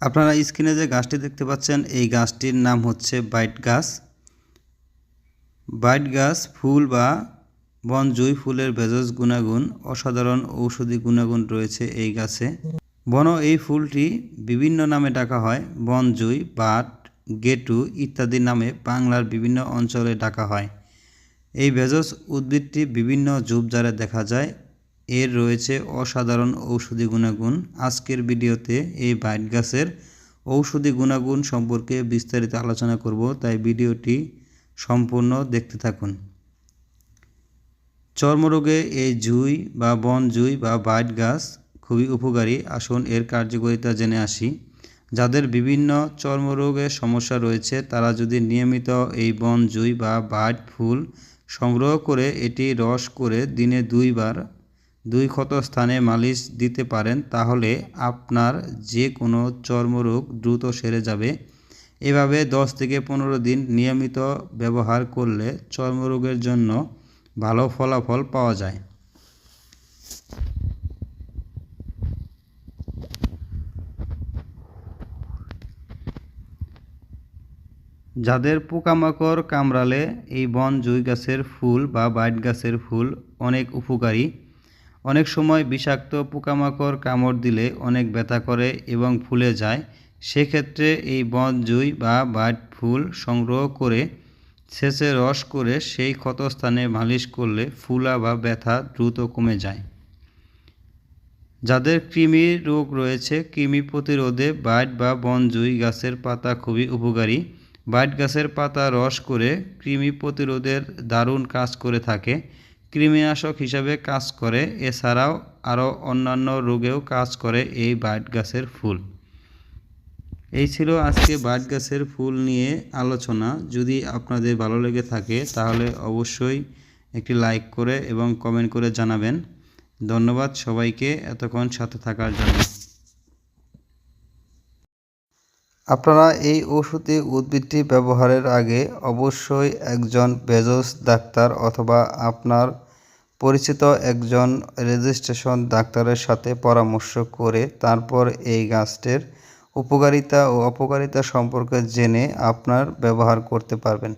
আপনারা স্ক্রিনে যে গাছটি দেখতে পাচ্ছেন, এই গাছটির নাম হচ্ছে বাইট গাছ। বাইট গাছ ফুল বা বনজুই ফুলের ভেষজ গুণাগুণ, অসাধারণ ঔষধি গুণাগুণ রয়েছে এই গাছে। বন এই ফুলটি বিভিন্ন নামে ডাকা হয় বনজুই বাট, গেটু ইত্যাদি নামে বাংলার বিভিন্ন অঞ্চলে ডাকা হয়। এই ভেষজ উদ্ভিদটি বিভিন্ন ঝোপঝাড়ে দেখা যায় এর রয়েছে অসাধারণ ঔষধি গুণাগুণ। আজকের ভিডিওতে এই বাইট গাছের ঔষধি গুণাগুণ সম্পর্কে বিস্তারিত আলোচনা করব, তাই ভিডিওটি সম্পূর্ণ দেখতে থাকুন। চর্মরোগে এই জুই বা বন জুই বা বাইট গাছ খুবই উপকারী। আসুন এর কার্যকারিতা জেনে আসি। যাদের বিভিন্ন চর্মরোগের সমস্যা রয়েছে, তারা যদি নিয়মিত এই বন জুই বা বাইট ফুল সংগ্রহ করে এটি রস করে দিনে দুইবার দুই ক্ষত স্থানে মালিশ দিতে পারেন, তাহলে আপনার যে কোনো চর্মরোগ দ্রুত সেরে যাবে। এভাবে দশ থেকে পনেরো দিন নিয়মিত ব্যবহার করলে চর্মরোগের জন্য ভালো ফলাফল পাওয়া যায়। যাদের পোকামাকড় কামড়ালে এই বন জুই গাছের ফুল বা বাইট গাছের ফুল অনেক উপকারী। অনেক সময় বিষাক্ত পোকামাকড় কামড় দিলে অনেক ব্যথা করে এবং ফুলে যায়। সেক্ষেত্রে এই বন জুই বা বাইট ফুল সংগ্রহ করে ছেঁচে রস করে সেই ক্ষতস্থানে মালিশ করলে ফুলা বা ব্যথা দ্রুত কমে যায়। যাদের কৃমি রোগ রয়েছে, কৃমি প্রতিরোধে বাইট বা বনজুই গাছের পাতা খুবই উপকারী। বাইট গাছের পাতা রস করে কৃমি প্রতিরোধের দারুণ কাজ করে থাকে। কৃমিনাশক হিসাবে কাজ করে, এছাড়াও আরও অন্যান্য রোগেও কাজ করে এই বাইট গাছের ফুল। এই ছিল আজকে বাইট গাছের ফুল নিয়ে আলোচনা। যদি আপনাদের ভালো লেগে থাকে, তাহলে অবশ্যই একটি লাইক করে এবং কমেন্ট করে জানাবেন। ধন্যবাদ সবাইকে এতক্ষণ সাথে থাকার জন্য। আপনারা এই ওষুধি উদ্ভিদটি ব্যবহারের আগে অবশ্যই একজন বেজস ডাক্তার অথবা আপনার পরিচিত একজন রেজিস্ট্রেশন ডাক্তারের সাথে পরামর্শ করে তারপর এই গাছটির উপকারিতা ও অপকারিতা সম্পর্কে জেনে আপনার ব্যবহার করতে পারবেন।